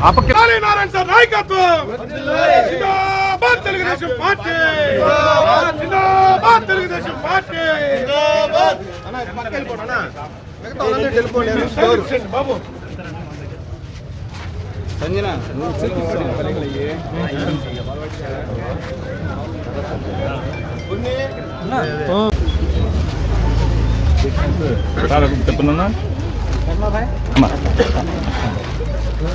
Narayana sir నాయకత్వం! జిందాబాద్ Telugu Desam party! జిందాబాద్! తెలుగుదేశం పార్టీ! బాబు. సంజన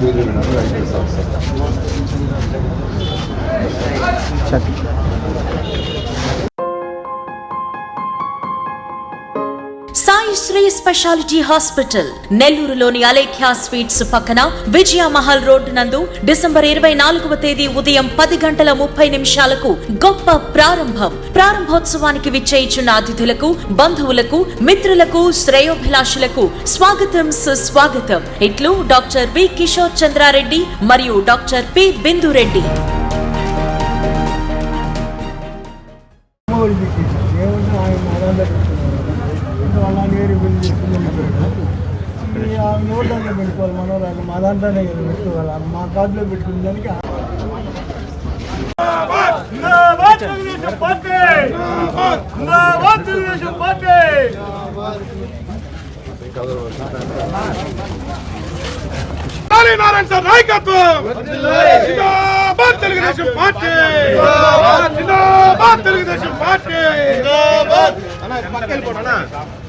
ಬೇರೆ ಮೇಡಮ್ ಐ ಎಸ್ ಆಫೀಸರ್ ಸರಿ శ్రీ స్పెషాలిటీ హాస్పిటల్ నెల్లూరులోని అలేఖ్య స్వీట్స్ పక్కన విజయ మహల్ రోడ్డు నందు డిసెంబర్ ఇరవై నాలుగవ తేదీ ఉదయం పది గంటల ముప్పై నిమిషాలకు గొప్ప ప్రారంభం. ప్రారంభోత్సవానికి విచ్చేయిచున్న అతిథులకు బంధువులకు మిత్రులకు శ్రేయోభిలాషులకు స్వాగతం సుస్వాగతం. ఇట్లు డాక్టర్ వి. కిషోర్ చంద్రారెడ్డి మరియు డాక్టర్ పి. బిందురెడ్డి. నోట్లోనే దాంట్లో పెట్టుకోవాలి మనోరాలు మా దాంట్లోనే కదా పెట్టుకోవాలి మా కార్డులో పెట్టుకున్న దానికి నారాయణ సార్ నాయకత్వం తెలుగుదేశం పార్టీ తెలుగుదేశం పార్టీ బాబు